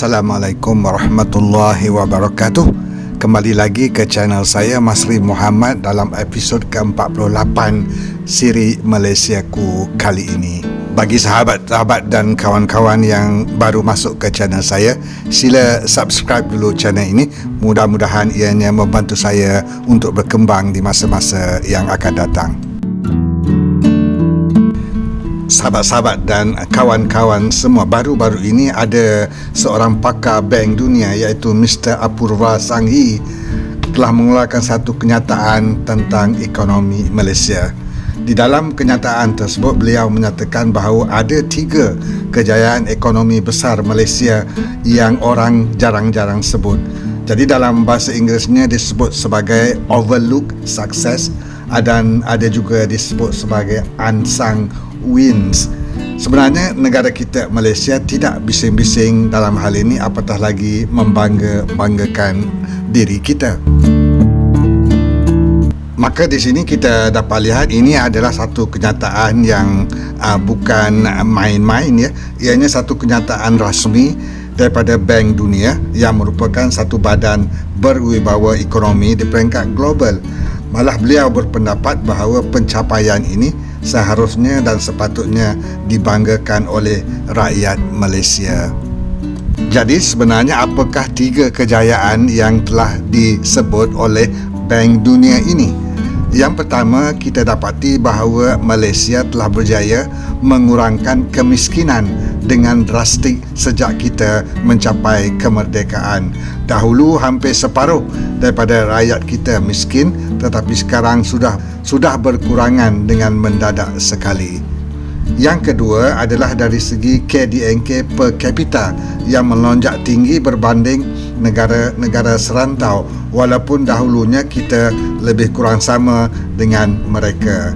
Assalamualaikum warahmatullahi wabarakatuh. Kembali lagi ke channel saya Masri Muhammad dalam episod ke-48 siri Malaysiaku kali ini. Bagi sahabat-sahabat dan kawan-kawan yang baru masuk ke channel saya Sila subscribe dulu channel ini. Mudah-mudahan ianya membantu saya untuk berkembang di masa-masa yang akan datang sahabat-sahabat dan kawan-kawan semua baru-baru ini ada seorang pakar bank dunia iaitu Mr. Apurva Sanghi telah mengeluarkan satu kenyataan tentang ekonomi Malaysia. Di dalam kenyataan tersebut beliau menyatakan bahawa ada tiga kejayaan ekonomi besar Malaysia yang orang jarang-jarang sebut. Jadi dalam bahasa Inggerisnya disebut sebagai overlook success dan ada juga disebut sebagai unsung wins. Sebenarnya negara kita Malaysia tidak bising-bising dalam hal ini apatah lagi membangga-banggakan diri kita. Maka di sini kita dapat lihat ini adalah satu kenyataan yang uh, bukan main-main ya. Ianya satu kenyataan rasmi daripada Bank Dunia yang merupakan satu badan berwibawa ekonomi di peringkat global. Malah beliau berpendapat bahawa pencapaian ini seharusnya dan sepatutnya dibanggakan oleh rakyat Malaysia. Jadi sebenarnya apakah tiga kejayaan yang telah disebut oleh Bank Dunia ini? Yang pertama, kita dapati bahawa Malaysia telah berjaya mengurangkan kemiskinan dengan drastik sejak kita mencapai kemerdekaan. Dahulu hampir separuh daripada rakyat kita miskin tetapi sekarang sudah sudah berkurangan dengan mendadak sekali. Yang kedua adalah dari segi KDNK per capita yang melonjak tinggi berbanding negara-negara serantau walaupun dahulunya kita lebih kurang sama dengan mereka.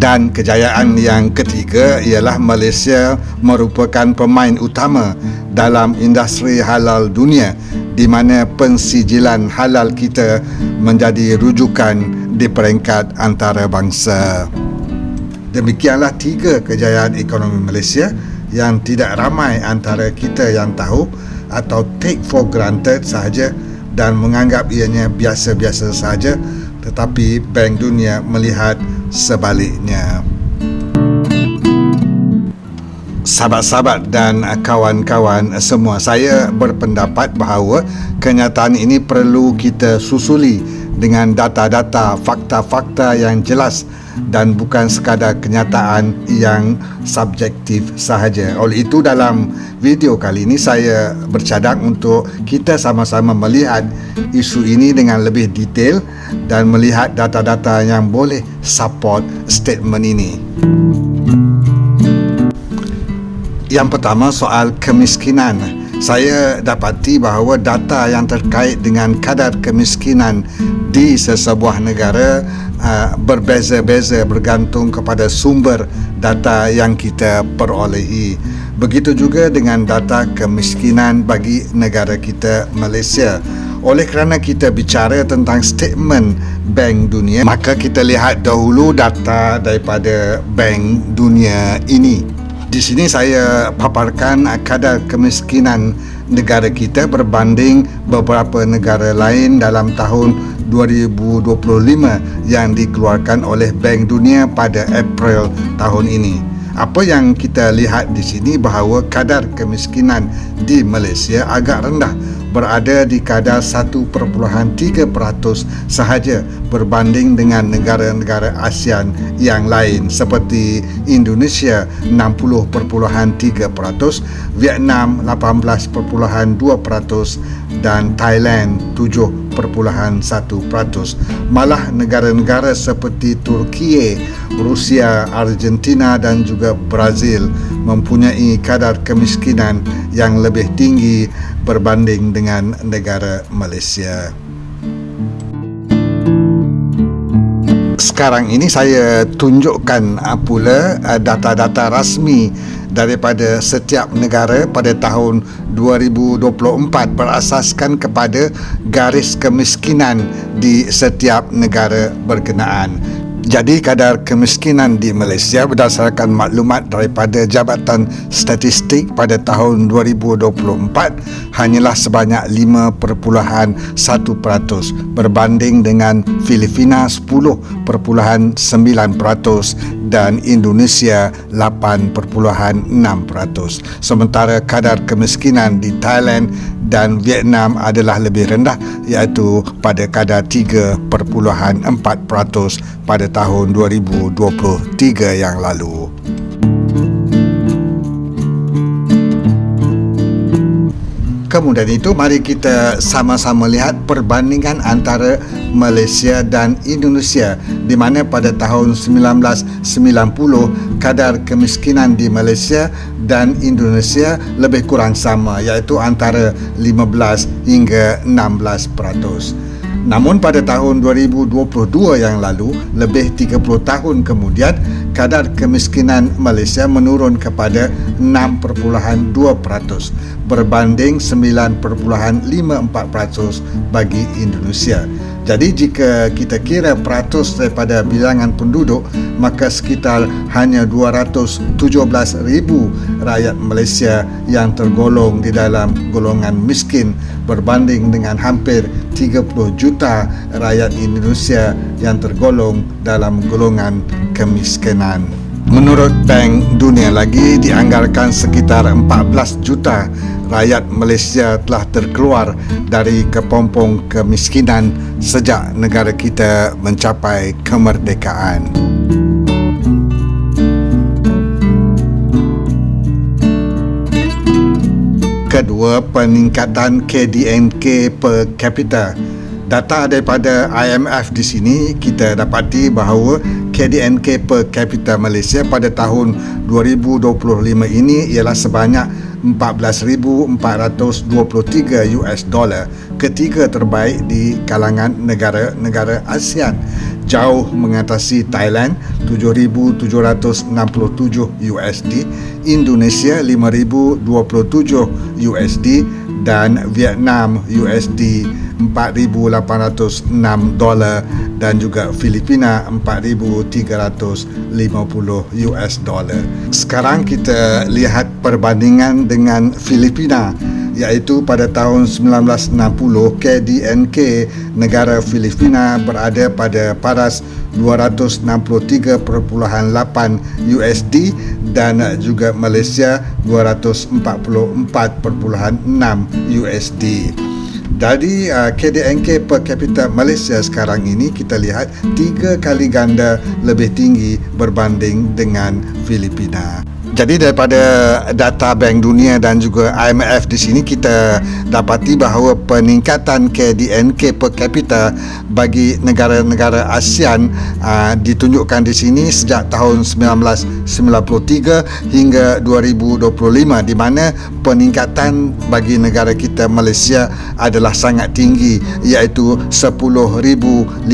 Dan kejayaan yang ketiga ialah Malaysia merupakan pemain utama dalam industri halal dunia di mana pensijilan halal kita menjadi rujukan di peringkat antarabangsa. Demikianlah tiga kejayaan ekonomi Malaysia yang tidak ramai antara kita yang tahu atau take for granted sahaja dan menganggap ianya biasa-biasa sahaja tetapi Bank Dunia melihat sebaliknya. Sahabat-sahabat dan kawan-kawan semua, saya berpendapat bahawa kenyataan ini perlu kita susuli dengan data-data, fakta-fakta yang jelas dan bukan sekadar kenyataan yang subjektif sahaja. Oleh itu dalam video kali ini saya bercadang untuk kita sama-sama melihat isu ini dengan lebih detail dan melihat data-data yang boleh support statement ini. Yang pertama soal kemiskinan saya dapati bahawa data yang terkait dengan kadar kemiskinan di sesebuah negara uh, berbeza-beza bergantung kepada sumber data yang kita perolehi. Begitu juga dengan data kemiskinan bagi negara kita Malaysia. Oleh kerana kita bicara tentang statement Bank Dunia, maka kita lihat dahulu data daripada Bank Dunia ini. Di sini saya paparkan kadar kemiskinan negara kita berbanding beberapa negara lain dalam tahun 2025 yang dikeluarkan oleh Bank Dunia pada April tahun ini. Apa yang kita lihat di sini bahawa kadar kemiskinan di Malaysia agak rendah berada di kadar 1.3% sahaja berbanding dengan negara-negara ASEAN yang lain seperti Indonesia 60.3%, Vietnam 18.2% dan Thailand 7.1%. Malah negara-negara seperti Turki, Rusia, Argentina dan juga Brazil mempunyai kadar kemiskinan yang lebih tinggi berbanding dengan negara Malaysia. Sekarang ini saya tunjukkan uh, pula uh, data-data rasmi daripada setiap negara pada tahun 2024 berasaskan kepada garis kemiskinan di setiap negara berkenaan. Jadi kadar kemiskinan di Malaysia berdasarkan maklumat daripada Jabatan Statistik pada tahun 2024 hanyalah sebanyak 5.1% berbanding dengan Filipina 10.9% dan Indonesia 8.6%. Sementara kadar kemiskinan di Thailand dan Vietnam adalah lebih rendah iaitu pada kadar 3.4% pada tahun 2023 yang lalu. Kemudian itu mari kita sama-sama lihat perbandingan antara Malaysia dan Indonesia di mana pada tahun 1990 kadar kemiskinan di Malaysia dan Indonesia lebih kurang sama iaitu antara 15 hingga 16 peratus. Namun pada tahun 2022 yang lalu, lebih 30 tahun kemudian, kadar kemiskinan Malaysia menurun kepada 6.2% berbanding 9.54% bagi Indonesia. Jadi jika kita kira peratus daripada bilangan penduduk, maka sekitar hanya 217 ribu rakyat Malaysia yang tergolong di dalam golongan miskin berbanding dengan hampir 30 juta rakyat Indonesia yang tergolong dalam golongan kemiskinan. Menurut Bank Dunia lagi dianggarkan sekitar 14 juta rakyat Malaysia telah terkeluar dari kepompong kemiskinan sejak negara kita mencapai kemerdekaan. Kedua, peningkatan KDNK per capita data daripada IMF di sini kita dapati bahawa KDNK per capita Malaysia pada tahun 2025 ini ialah sebanyak 14,423 US dollar ketiga terbaik di kalangan negara-negara ASEAN jauh mengatasi Thailand 7,767 USD Indonesia 5,027 USD dan Vietnam USD 4,806 dolar dan juga Filipina 4,350 US dollar. Sekarang kita lihat perbandingan dengan Filipina iaitu pada tahun 1960 KDNK negara Filipina berada pada paras 263.8 USD dan juga Malaysia 244.6 USD. Dari uh, KDNK per capita Malaysia sekarang ini kita lihat tiga kali ganda lebih tinggi berbanding dengan Filipina. Jadi daripada data Bank Dunia dan juga IMF di sini kita dapati bahawa peningkatan KDNK per capita bagi negara-negara ASEAN aa, uh, ditunjukkan di sini sejak tahun 1993 hingga 2025 di mana peningkatan bagi negara kita Malaysia adalah sangat tinggi iaitu 10,542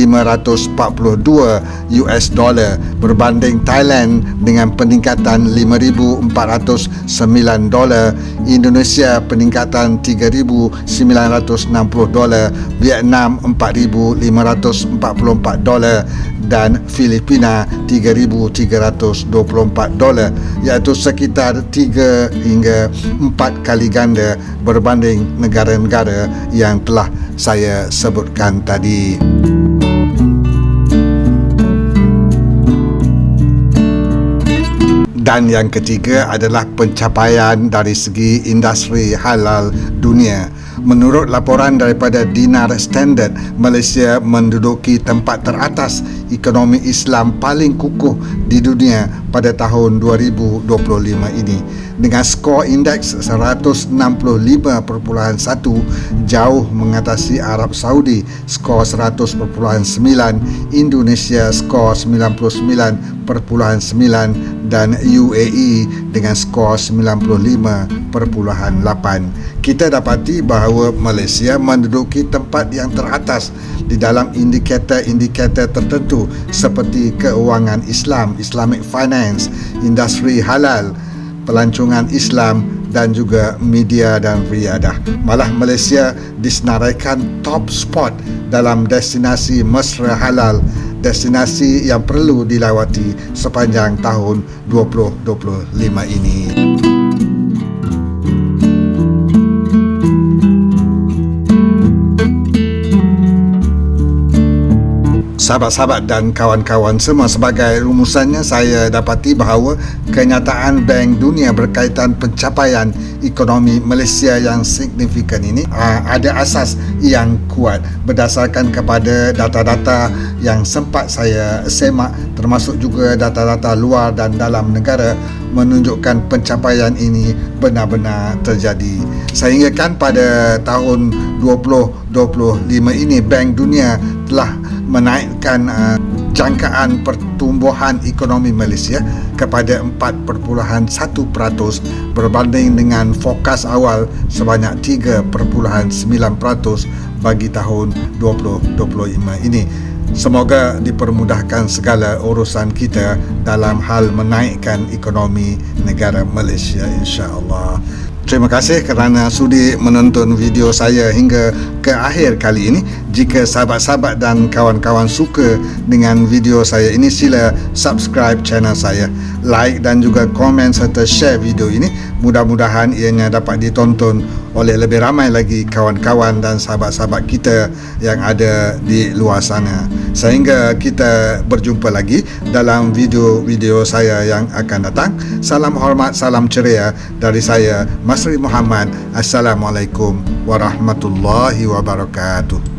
US dollar berbanding Thailand dengan peningkatan 5 4,409 dolar Indonesia peningkatan 3,960 dolar Vietnam 4,544 dolar dan Filipina 3,324 dolar iaitu sekitar 3 hingga 4 kali ganda berbanding negara-negara yang telah saya sebutkan tadi. Dan yang ketiga adalah pencapaian dari segi industri halal dunia. Menurut laporan daripada Dinar Standard, Malaysia menduduki tempat teratas ekonomi Islam paling kukuh di dunia pada tahun 2025 ini dengan skor indeks 165.1 jauh mengatasi Arab Saudi skor 100.9 Indonesia skor 99.9 dan UAE dengan skor 95.8 kita dapati bahawa Malaysia menduduki tempat yang teratas di dalam indikator-indikator tertentu seperti keuangan Islam, Islamic Finance, industri halal, pelancongan Islam dan juga media dan riadah. Malah Malaysia disenaraikan top spot dalam destinasi mesra halal destinasi yang perlu dilawati sepanjang tahun 2025 ini. Sahabat-sahabat dan kawan-kawan semua sebagai rumusannya saya dapati bahawa kenyataan Bank Dunia berkaitan pencapaian ekonomi Malaysia yang signifikan ini aa, ada asas yang kuat berdasarkan kepada data-data yang sempat saya semak termasuk juga data-data luar dan dalam negara menunjukkan pencapaian ini benar-benar terjadi. Sehingga kan pada tahun 2025 ini Bank Dunia telah menaikkan uh, jangkaan pertumbuhan ekonomi Malaysia kepada 4.1% berbanding dengan fokus awal sebanyak 3.9% bagi tahun 2025 ini. Semoga dipermudahkan segala urusan kita dalam hal menaikkan ekonomi negara Malaysia insya-Allah. Terima kasih kerana sudi menonton video saya hingga ke akhir kali ini. Jika sahabat-sahabat dan kawan-kawan suka dengan video saya ini, sila subscribe channel saya, like dan juga komen serta share video ini. Mudah-mudahan ianya dapat ditonton oleh lebih ramai lagi kawan-kawan dan sahabat-sahabat kita yang ada di luar sana. Sehingga kita berjumpa lagi dalam video-video saya yang akan datang. Salam hormat, salam ceria dari saya, Masri Muhammad. Assalamualaikum warahmatullahi wabarakatuh.